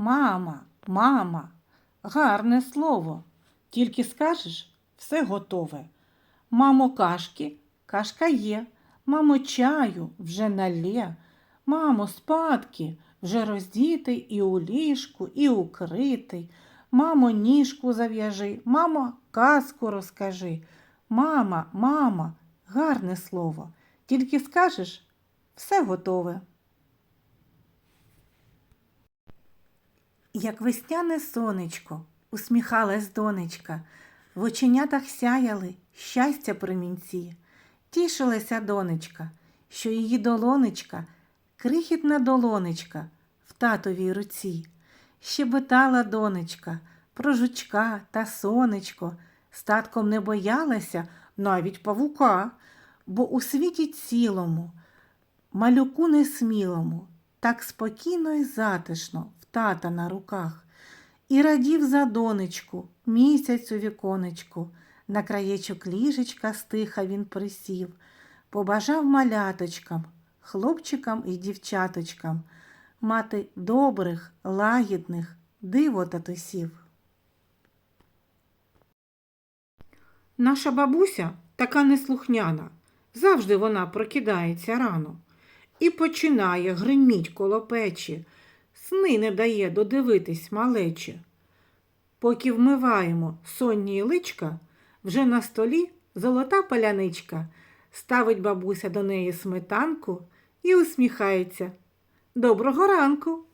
Мама, мама, гарне слово. Тільки скажеш, все готове. Мамо, кашки, кашка є. Мамо, чаю вже налє. Мамо, спадки, вже роздітий і у ліжку, і укритий. Мамо, ніжку зав'яжи, мамо, казку розкажи. Мама, мама, гарне слово. Тільки скажеш, все готове. Як весняне сонечко, усміхалась донечка, в оченятах сяяли щастя промінці. Тішилася донечка, що її долонечка, крихітна долонечка в татовій руці. Щебетала донечка про жучка та сонечко, статком не боялася навіть павука, бо у світі цілому, малюку несмілому, так спокійно і затишно в тата на руках. І радів за донечку, місяць у віконечку, на краєчок ліжечка стиха він присів, побажав маляточкам, хлопчикам і дівчаточкам мати добрих, лагідних, диво татусів. Наша бабуся така неслухняна, завжди вона прокидається рано і починає гриміть коло печі, сни не дає додивитись малечі. Поки вмиваємо сонні личка, вже на столі золота паляничка, ставить бабуся до неї сметанку і усміхається. Доброго ранку!